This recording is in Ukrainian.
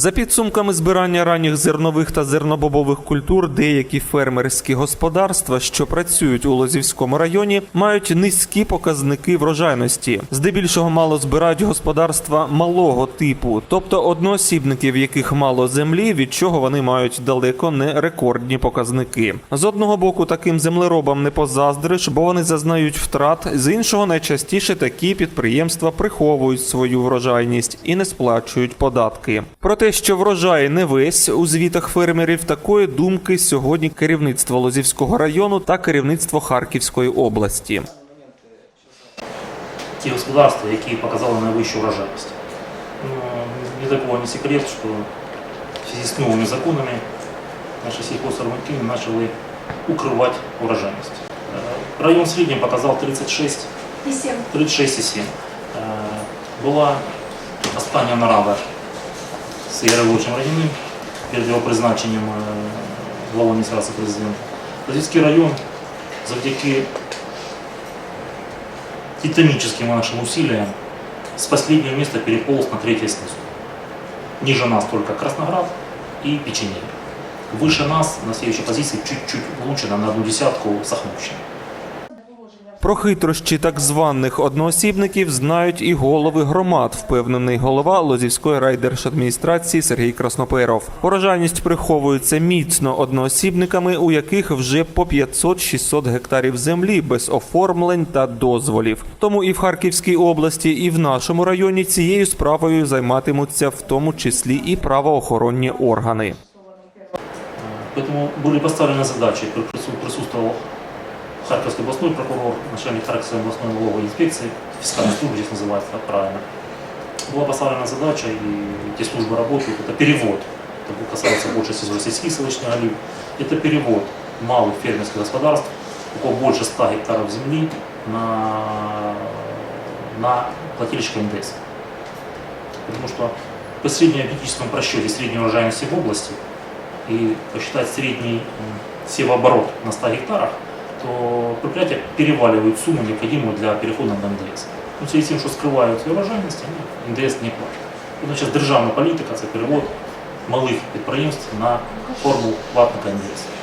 За підсумками збирання ранніх зернових та зернобобових культур, деякі фермерські господарства, що працюють у Лозівському районі, мають низькі показники врожайності. Здебільшого мало збирають господарства малого типу, тобто одноосібники, в яких мало землі, від чого вони мають далеко не рекордні показники. З одного боку, таким землеробам не позаздриш, бо вони зазнають втрат. З іншого, найчастіше такі підприємства приховують свою врожайність і не сплачують податки. Про те, що врожай не весь у звітах фермерів, такої думки сьогодні керівництво Лозівського району та керівництво Харківської області. ті господарства, які показали найвищу врожайність. Ну, Ні для кого не секрет, що в з новими законами наші сільхозармаки почали укривати врожайність. Е, Район в середньому показав 36 І сім. 36,7. Е, Була остання нарада з Ігорем Лучем Радяним перед його призначенням е, главою адміністрації президента. Лозівський район завдяки титаническим нашим усилиям с последнего места переполз на третье снизу. Ниже нас только Красноград и Печенег. Выше нас на следующей позиции чуть-чуть улучшено на одну десятку Сахновщина. Про хитрощі так званих одноосібників знають і голови громад, впевнений голова Лозівської райдержадміністрації Сергій Красноперов. Урожайність приховується міцно одноосібниками, у яких вже по 500-600 гектарів землі без оформлень та дозволів. Тому і в Харківській області, і в нашому районі цією справою займатимуться в тому числі і правоохоронні органи. Поэтому были поставлены задачи, при- прису- присутствовал Харьковский областной прокурор, начальник Харьковской областной налоговой инспекции, фискальной службы здесь называется так правильно. Была поставлена задача, и эти службы работают, это перевод, это касаться больше сельскохозяйских селочных олив, это перевод малых фермерских господарств, у кого больше 100 гектаров земли на, на плательщика НДС. Потому что по среднеарифметическому просчете средней урожайности в области и посчитать средний севооборот на 100 гектарах, то предприятия переваливают сумму, необходимую для перехода на НДС. Ну, в связи с тем, что скрывают свою урожайность, они НДС не платят. Тому зараз державна політика це перевод малих підприємств на форму платника НДС.